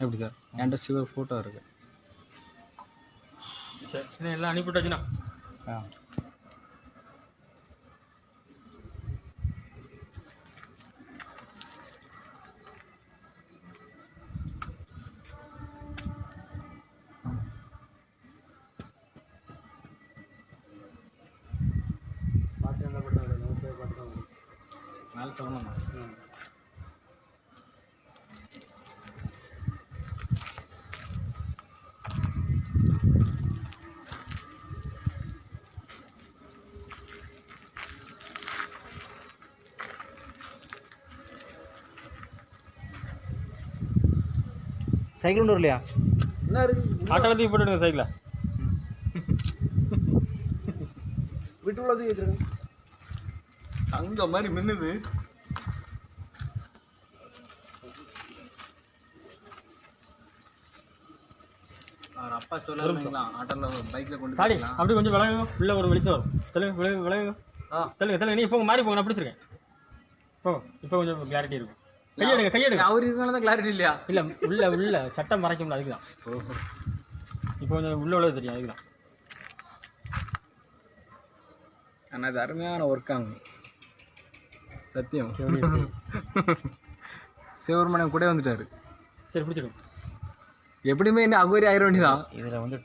எப்படி சார் என்கிட்ட சிவர் ஃபோட்டோ இருக்கு. சரி சரி எல்லாம் அனுப்பிவிட்டாச்சுண்ணா. ஆ. மேலே சொல்லணுமா சைக்கிள் ஒன்று இல்லையா என்ன இருக்கு ஆட்டோ வந்து போட்டுடுங்க சைக்கிளை. வீட்டுக்குள்ள தூக்கி வச்சிருக்கேன் அங்க மாதிரி மின்னுது. அவர் அப்பா சொல்லலாம் ஆட்டோவில் பைக்கில் கொண்டு சாடி போய்க்கலாம். அப்படியே கொஞ்சம் விலகுங்க உள்ள ஒரு வெளிச்சம் வரும். தெலுங்கு விலகு விலகுங்க ஆ. தெலுங்கு தெலுங்கு நீ போங்க மாறி போங்க நான் பிடிச்சிருக்கேன். இப்போ கொஞ்சம் கிளாரிட்டி இருக்கும். கையெடுங்க கையெடுங்க. அவர் இருக்கனால தான் கிளாரிட்டி இல்லையா? இல்லை உள்ள உள்ள. சட்டம் மறைக்கும்ல அதுக்கு தான் ஓஹோ இப்போ கொஞ்சம் உள்ள உள்ளது தெரியும் அதுக்கு தான் ஆனால் அது அருமையான ஒர்க் ஆகும் சத்தியம்? சிவபெருமணன் கூட வந்துட்டாரு. சரி பிடிச்சிடும் எப்படியுமே என்ன அகோரி ஆயிர வேண்டியதான் இதில் வந்து